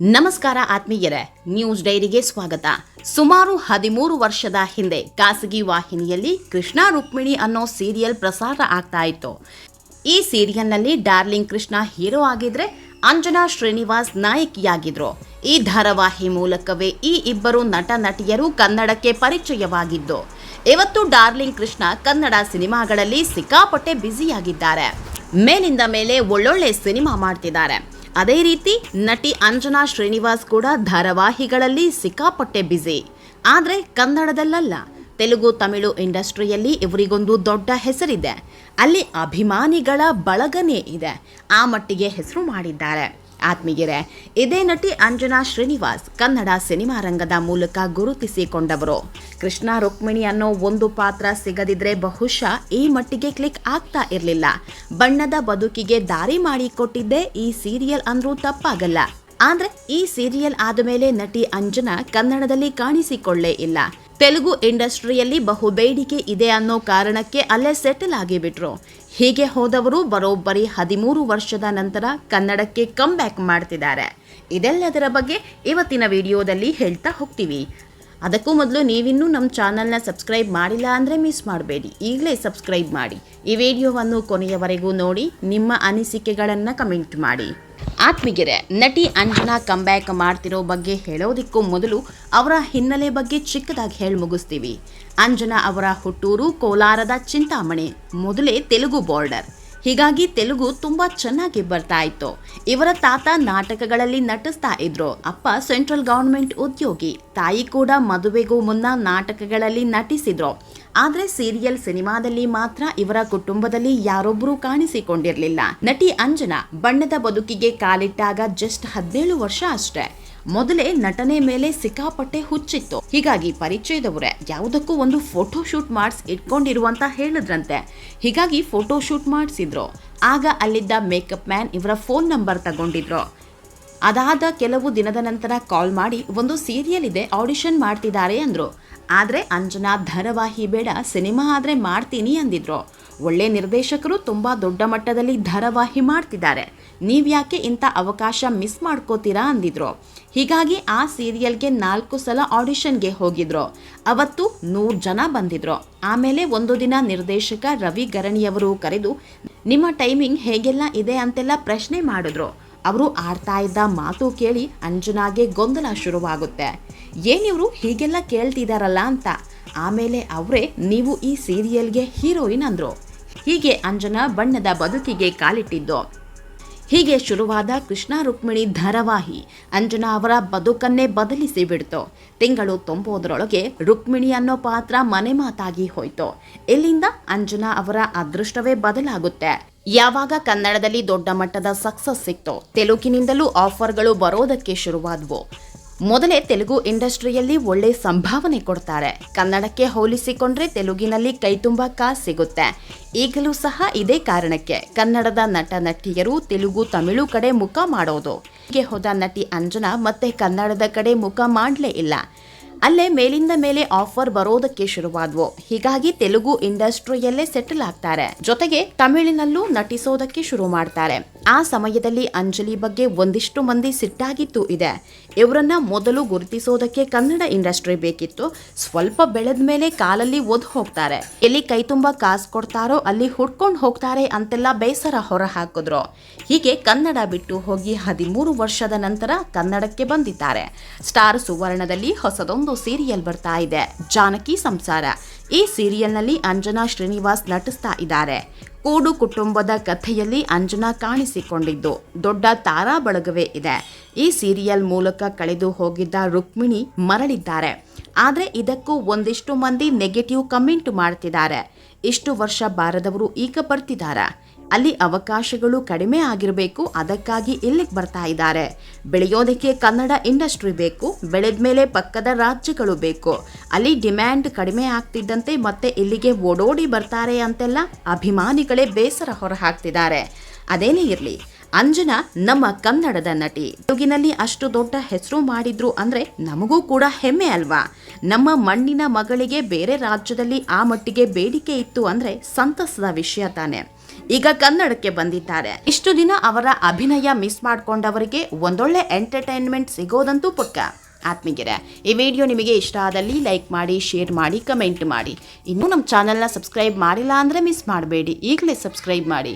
ನಮಸ್ಕಾರ ಆತ್ಮೀಯರೇ, ನ್ಯೂಸ್ ಡೈರಿಗೆ ಸ್ವಾಗತ. ಸುಮಾರು ಹದಿಮೂರು ವರ್ಷದ ಹಿಂದೆ ಖಾಸಗಿ ವಾಹಿನಿಯಲ್ಲಿ ಕೃಷ್ಣ ರುಕ್ಮಿಣಿ ಅನ್ನೋ ಸೀರಿಯಲ್ ಪ್ರಸಾರ ಆಗ್ತಾ ಇತ್ತು. ಈ ಸೀರಿಯಲ್ನಲ್ಲಿ ಡಾರ್ಲಿಂಗ್ ಕೃಷ್ಣ ಹೀರೋ ಆಗಿದ್ರೆ ಅಂಜನಾ ಶ್ರೀನಿವಾಸ್ ನಾಯಕಿಯಾಗಿದ್ರು. ಈ ಧಾರಾವಾಹಿ ಮೂಲಕವೇ ಈ ಇಬ್ಬರು ನಟ ನಟಿಯರು ಕನ್ನಡಕ್ಕೆ ಪರಿಚಯವಾಗಿದ್ದು, ಇವತ್ತು ಡಾರ್ಲಿಂಗ್ ಕೃಷ್ಣ ಕನ್ನಡ ಸಿನಿಮಾಗಳಲ್ಲಿ ಸಿಕ್ಕಾಪಟ್ಟೆ ಬ್ಯುಸಿಯಾಗಿದ್ದಾರೆ. ಮೇಲಿಂದ ಮೇಲೆ ಒಳ್ಳೊಳ್ಳೆ ಸಿನಿಮಾ ಮಾಡ್ತಿದ್ದಾರೆ. ಅದೇ ರೀತಿ ನಟಿ ಅಂಜನಾ ಶ್ರೀನಿವಾಸ್ ಕೂಡ ಧಾರಾವಾಹಿಗಳಲ್ಲಿ ಸಿಕ್ಕಾಪಟ್ಟೆ ಬ್ಯುಸಿ ಆದರೆ ಕನ್ನಡದಲ್ಲಲ್ಲ, ತೆಲುಗು, ತಮಿಳು ಇಂಡಸ್ಟ್ರಿಯಲ್ಲಿ ಇವರಿಗೊಂದು ದೊಡ್ಡ ಹೆಸರಿದೆ. ಅಲ್ಲಿ ಅಭಿಮಾನಿಗಳ ಬಳಗನೇ ಇದೆ. ಆ ಮಟ್ಟಿಗೆ ಹೆಸರು ಮಾಡಿದ್ದಾರೆ. ಆತ್ಮೀಯರೇ, ಇದೇ ನಟಿ ಅಂಜನಾ ಶ್ರೀನಿವಾಸ್ ಕನ್ನಡ ಸಿನಿಮಾ ರಂಗದ ಮೂಲಕ ಗುರುತಿಸಿಕೊಂಡವರು. ಕೃಷ್ಣ ರುಕ್ಮಿಣಿ ಅನ್ನೋ ಒಂದು ಪಾತ್ರ ಸಿಗದಿದ್ರೆ ಬಹುಶಃ ಈ ಮಟ್ಟಿಗೆ ಕ್ಲಿಕ್ ಆಗ್ತಾ ಇರಲಿಲ್ಲ. ಬಣ್ಣದ ಬದುಕಿಗೆ ದಾರಿ ಮಾಡಿಕೊಟ್ಟಿದ್ದೇ ಈ ಸೀರಿಯಲ್ ಅಂದ್ರೂ ತಪ್ಪಾಗಲ್ಲ. ಆದ್ರೆ ಈ ಸೀರಿಯಲ್ ಆದಮೇಲೆ ನಟಿ ಅಂಜನಾ ಕನ್ನಡದಲ್ಲಿ ಕಾಣಿಸಿಕೊಳ್ಳೇ ಇಲ್ಲ. ತೆಲುಗು ಇಂಡಸ್ಟ್ರಿಯಲ್ಲಿ ಬಹು ಬೇಡಿಕೆ ಇದೆ ಅನ್ನೋ ಕಾರಣಕ್ಕೆ ಅಲ್ಲೇ ಸೆಟಲ್ ಆಗಿಬಿಟ್ರು. ಹೀಗೆ ಹೋದವರು ಬರೋಬ್ಬರಿ ಹದಿಮೂರು ವರ್ಷದ ನಂತರ ಕನ್ನಡಕ್ಕೆ ಕಮ್ ಬ್ಯಾಕ್ ಮಾಡ್ತಿದ್ದಾರೆ. ಇದೆಲ್ಲದರ ಬಗ್ಗೆ ಇವತ್ತಿನ ವಿಡಿಯೋದಲ್ಲಿ ಹೇಳ್ತಾ ಹೋಗ್ತೀವಿ. ಅದಕ್ಕೂ ಮೊದಲು ನೀವಿನ್ನೂ ನಮ್ಮ ಚಾನಲ್ನ ಸಬ್ಸ್ಕ್ರೈಬ್ ಮಾಡಿಲ್ಲ ಅಂದರೆ ಮಿಸ್ ಮಾಡಬೇಡಿ. ಈಗಲೇ ಸಬ್ಸ್ಕ್ರೈಬ್ ಮಾಡಿ. ಈ ವಿಡಿಯೋವನ್ನು ಕೊನೆಯವರೆಗೂ ನೋಡಿ, ನಿಮ್ಮ ಅನಿಸಿಕೆಗಳನ್ನು ಕಮೆಂಟ್ ಮಾಡಿ. ಆತ್ಮಿಗೆರೆ ನಟಿ ಅಂಜನಾ ಕಂಬ್ಯಾಕ್ ಮಾಡ್ತಿರೋ ಬಗ್ಗೆ ಹೇಳೋದಿಕ್ಕೂ ಮೊದಲು ಅವರ ಹಿನ್ನೆಲೆ ಬಗ್ಗೆ ಚಿಕ್ಕದಾಗಿ ಹೇಳಿ ಮುಗಿಸ್ತೀವಿ. ಅಂಜನಾ ಅವರ ಹುಟ್ಟೂರು ಕೋಲಾರದ ಚಿಂತಾಮಣಿ, ಮೊದಲೇ ತೆಲುಗು ಬಾರ್ಡರ್ ಹೀಗಾಗಿ ತೆಲುಗು ತುಂಬಾ ಚೆನ್ನಾಗಿ ಬರ್ತಾ ಇತ್ತು. ಇವರ ತಾತ ನಾಟಕಗಳಲ್ಲಿ ನಟಿಸ್ತಾ ಇದ್ರು. ಅಪ್ಪ ಸೆಂಟ್ರಲ್ ಗವರ್ಮೆಂಟ್ ಉದ್ಯೋಗಿ. ತಾಯಿ ಕೂಡ ಮದುವೆಗೂ ಮುನ್ನ ನಾಟಕಗಳಲ್ಲಿ ನಟಿಸಿದ್ರು. ಆದ್ರೆ ಸೀರಿಯಲ್ ಸಿನಿಮಾದಲ್ಲಿ ಮಾತ್ರ ಇವರ ಕುಟುಂಬದಲ್ಲಿ ಯಾರೊಬ್ಬರೂ ಕಾಣಿಸಿಕೊಂಡಿರಲಿಲ್ಲ. ನಟಿ ಅಂಜನಾ ಬಣ್ಣದ ಬದುಕಿಗೆ ಕಾಲಿಟ್ಟಾಗ ಜಸ್ಟ್ ಹದಿನೇಳು ವರ್ಷ ಅಷ್ಟೇ. ಮೊದಲೇ ನಟನೆ ಮೇಲೆ ಸಿಕ್ಕಾಪಟ್ಟೆ ಹುಚ್ಚಿತ್ತು. ಹೀಗಾಗಿ ಪರಿಚಯದವರೇ ಯಾವುದಕ್ಕೂ ಒಂದು ಫೋಟೋ ಶೂಟ್ ಮಾಡಿಸ್ ಇಟ್ಕೊಂಡಿರುವಂತ ಹೇಳಿದ್ರಂತೆ. ಹೀಗಾಗಿ ಫೋಟೋ ಶೂಟ್ ಮಾಡಿಸಿದ್ರು. ಆಗ ಅಲ್ಲಿದ್ದ ಮೇಕಪ್ ಮ್ಯಾನ್ ಇವರ ಫೋನ್ ನಂಬರ್ ತಗೊಂಡಿದ್ರು. ಅದಾದ ಕೆಲವು ದಿನದ ನಂತರ ಕಾಲ್ ಮಾಡಿ ಒಂದು ಸೀರಿಯಲ್ ಇದೆ ಆಡಿಷನ್ ಮಾಡ್ತಿದ್ದಾರೆ ಅಂದ್ರು. ಆದ್ರೆ ಅಂಜನಾ ಧಾರಾವಾಹಿ ಬೇಡ, ಸಿನಿಮಾ ಆದ್ರೆ ಮಾಡ್ತೀನಿ ಅಂದಿದ್ರು. ಒಳ್ಳೆ ನಿರ್ದೇಶಕರು ತುಂಬಾ ದೊಡ್ಡ ಮಟ್ಟದಲ್ಲಿ ಧಾರಾವಾಹಿ ಮಾಡ್ತಿದ್ದಾರೆ. ನೀವ್ಯಾಕೆ ಇಂಥ ಅವಕಾಶ ಮಿಸ್ ಮಾಡ್ಕೋತೀರಾ ಅಂದಿದ್ರು. ಹೀಗಾಗಿ ಆ ಸೀರಿಯಲ್ಗೆ ನಾಲ್ಕು ಸಲ ಆಡಿಷನ್ಗೆ ಹೋಗಿದ್ರು. ಅವತ್ತು ನೂರು ಜನ ಬಂದಿದ್ರು. ಆಮೇಲೆ ಒಂದು ದಿನ ನಿರ್ದೇಶಕ ರವಿ ಗರಣಿಯವರು ಕರೆದು, ನಿಮ್ಮ ಟೈಮಿಂಗ್ ಹೇಗೆಲ್ಲ ಇದೆ ಅಂತೆಲ್ಲ ಪ್ರಶ್ನೆ ಮಾಡಿದ್ರು. ಅವರು ಆಡ್ತಾ ಇದ್ದ ಮಾತು ಕೇಳಿ ಅಂಜನಾಗೆ ಗೊಂದಲ ಶುರುವಾಗುತ್ತೆ. ಏನಿವರು ಹೀಗೆಲ್ಲ ಕೇಳ್ತಿದಾರಲ್ಲ ಅಂತ. ಆಮೇಲೆ ಅವರೇ, ನೀವು ಈ ಸೀರಿಯಲ್ಗೆ ಹೀರೋಯಿನ್ ಅಂದರು. ಹೀಗೆ ಅಂಜನಾ ಬಣ್ಣದ ಬದುಕಿಗೆ ಕಾಲಿಟ್ಟಿದ್ದು. ಹೀಗೆ ಶುರುವಾದ ಕೃಷ್ಣ ರುಕ್ಮಿಣಿ ಧಾರಾವಾಹಿ ಅಂಜನಾ ಅವರ ಬದುಕನ್ನೇ ಬದಲಿಸಿ ಬಿಡ್ತು. ತಿಂಗಳು ತುಂಬೋದ್ರೊಳಗೆ ರುಕ್ಮಿಣಿ ಅನ್ನೋ ಪಾತ್ರ ಮನೆ ಮಾತಾಗಿ ಹೋಯ್ತು. ಇಲ್ಲಿಂದ ಅಂಜನಾ ಅವರ ಅದೃಷ್ಟವೇ ಬದಲಾಗುತ್ತೆ. ಯಾವಾಗ ಕನ್ನಡದಲ್ಲಿ ದೊಡ್ಡ ಮಟ್ಟದ ಸಕ್ಸಸ್ ಸಿಕ್ತೋ, ತೆಲುಗಿನಿಂದಲೂ ಆಫರ್ಗಳು ಬರೋದಕ್ಕೆ ಶುರುವಾದವು. ಮೊದಲೇ ತೆಲುಗು ಇಂಡಸ್ಟ್ರಿಯಲ್ಲಿ ಒಳ್ಳೆ ಸಂಭಾವನೆ ಕೊಡ್ತಾರೆ. ಕನ್ನಡಕ್ಕೆ ಹೋಲಿಸಿಕೊಂಡ್ರೆ ತೆಲುಗಿನಲ್ಲಿ ಕೈತುಂಬ ಕಾಸು ಸಿಗುತ್ತೆ. ಈಗಲೂ ಸಹ ಇದೇ ಕಾರಣಕ್ಕೆ ಕನ್ನಡದ ನಟ ನಟಿಯರು ತೆಲುಗು ತಮಿಳು ಕಡೆ ಮುಖ ಮಾಡೋದು. ಹೀಗೆ ಹೋದ ನಟಿ ಅಂಜನಾ ಮತ್ತೆ ಕನ್ನಡದ ಕಡೆ ಮುಖ ಮಾಡಲೇ ಇಲ್ಲ. ಅಲ್ಲೇ ಮೇಲಿಂದ ಮೇಲೆ ಆಫರ್ ಬರೋದಕ್ಕೆ ಶುರುವಾದ್ವು. ಹೀಗಾಗಿ ತೆಲುಗು ಇಂಡಸ್ಟ್ರಿಯಲ್ಲೇ ಸೆಟಲ್ ಆಗ್ತಾರೆ. ಜೊತೆಗೆ ತಮಿಳಿನಲ್ಲೂ ನಟಿಸೋದಕ್ಕೆ ಶುರು ಮಾಡ್ತಾರೆ. ಆ ಸಮಯದಲ್ಲಿ ಅಂಜಲಿ ಬಗ್ಗೆ ಒಂದಿಷ್ಟು ಮಂದಿ ಸಿಟ್ಟಾಗಿತ್ತು ಇದೆ. ಇವರನ್ನ ಮೊದಲು ಗುರುತಿಸೋದಕ್ಕೆ ಕನ್ನಡ ಇಂಡಸ್ಟ್ರಿ ಬೇಕಿತ್ತು. ಸ್ವಲ್ಪ ಬೆಳೆದ ಮೇಲೆ ಕಾಲಲ್ಲಿ ಒದ್ ಹೋಗ್ತಾರೆ. ಎಲ್ಲಿ ಕೈ ತುಂಬಾ ಕಾಸು ಕೊಡ್ತಾರೋ ಅಲ್ಲಿ ಹುಡ್ಕೊಂಡು ಹೋಗ್ತಾರೆ ಅಂತೆಲ್ಲ ಬೇಸರ ಹೊರ ಹಾಕಿದ್ರು ಹೀಗೆ ಕನ್ನಡ ಬಿಟ್ಟು ಹೋಗಿ ಹದಿಮೂರು ವರ್ಷದ ನಂತರ ಕನ್ನಡಕ್ಕೆ ಬಂದಿದ್ದಾರೆ. ಸ್ಟಾರ್ ಸುವರ್ಣದಲ್ಲಿ ಹೊಸದೊಂದು ಸೀರಿಯಲ್ ಬರ್ತಾ ಇದೆ, ಜಾನಕಿ ಸಂಸಾರ. ಈ ಸೀರಿಯಲ್ನಲ್ಲಿ ಅಂಜನಾ ಶ್ರೀನಿವಾಸ್ ನಟಿಸ್ತಾ ಇದ್ದಾರೆ. ಕೂಡು ಕುಟುಂಬದ ಕಥೆಯಲ್ಲಿ ಅಂಜನಾ ಕಾಣಿಸಿಕೊಂಡಿದ್ದು, ದೊಡ್ಡ ತಾರಾ ಬಳಗವೇ ಇದೆ. ಈ ಸೀರಿಯಲ್ ಮೂಲಕ ಕಳೆದು ಹೋಗಿದ್ದ ರುಕ್ಮಿಣಿ ಮರಳಿದ್ದಾರೆ. ಆದರೆ ಇದಕ್ಕೂ ಒಂದಿಷ್ಟು ಮಂದಿ ನೆಗೆಟಿವ್ ಕಮೆಂಟ್ ಮಾಡ್ತಿದ್ದಾರೆ. ಇಷ್ಟು ವರ್ಷ ಬಾರದವರು ಈಗ ಬರ್ತಿದ್ದಾರೆ? ಅಲ್ಲಿ ಅವಕಾಶಗಳು ಕಡಿಮೆ ಆಗಿರಬೇಕು, ಅದಕ್ಕಾಗಿ ಇಲ್ಲಿಗೆ ಬರ್ತಾ ಇದ್ದಾರೆ. ಬೆಳೆಯೋದಕ್ಕೆ ಕನ್ನಡ ಇಂಡಸ್ಟ್ರಿ ಬೇಕು, ಬೆಳೆದ ಮೇಲೆ ಪಕ್ಕದ ರಾಜ್ಯಗಳು ಬೇಕು. ಅಲ್ಲಿ ಡಿಮ್ಯಾಂಡ್ ಕಡಿಮೆ ಆಗ್ತಿದ್ದಂತೆ ಮತ್ತೆ ಇಲ್ಲಿಗೆ ಓಡೋಡಿ ಬರ್ತಾರೆ ಅಂತೆಲ್ಲ ಅಭಿಮಾನಿಗಳೇ ಬೇಸರ ಹೊರ ಹಾಕ್ತಿದ್ದಾರೆ ಅದೇನೇ ಇರಲಿ, ಅಂಜನಾ ನಮ್ಮ ಕನ್ನಡದ ನಟಿ. ತೆಲುಗಿನಲ್ಲಿ ಅಷ್ಟು ದೊಡ್ಡ ಹೆಸರು ಮಾಡಿದ್ರು ಅಂದ್ರೆ ನಮಗೂ ಕೂಡ ಹೆಮ್ಮೆ ಅಲ್ವಾ? ನಮ್ಮ ಮಣ್ಣಿನ ಮಗಳಿಗೆ ಬೇರೆ ರಾಜ್ಯದಲ್ಲಿ ಆ ಮಟ್ಟಿಗೆ ಬೇಡಿಕೆ ಇತ್ತು ಅಂದ್ರೆ ಸಂತಸದ ವಿಷಯ ತಾನೆ. ಈಗ ಕನ್ನಡಕ್ಕೆ ಬಂದಿದ್ದಾರೆ. ಇಷ್ಟು ದಿನ ಅವರ ಅಭಿನಯ ಮಿಸ್ ಮಾಡ್ಕೊಂಡವರಿಗೆ ಒಂದೊಳ್ಳೆ ಎಂಟರ್ಟೈನ್ಮೆಂಟ್ ಸಿಗೋದಂತೂ ಪಕ್ಕ ಆತ್ಮೀಗೆರೆ ಈ ವಿಡಿಯೋ ನಿಮಗೆ ಇಷ್ಟ ಆದಲ್ಲಿ ಲೈಕ್ ಮಾಡಿ, ಶೇರ್ ಮಾಡಿ, ಕಮೆಂಟ್ ಮಾಡಿ. ಇನ್ನೂ ನಮ್ಮ ಚಾನಲ್ನ ಸಬ್ಸ್ಕ್ರೈಬ್ ಮಾಡಿಲ್ಲ ಅಂದರೆ ಮಿಸ್ ಮಾಡಬೇಡಿ. ಈಗಲೇ ಸಬ್ಸ್ಕ್ರೈಬ್ ಮಾಡಿ.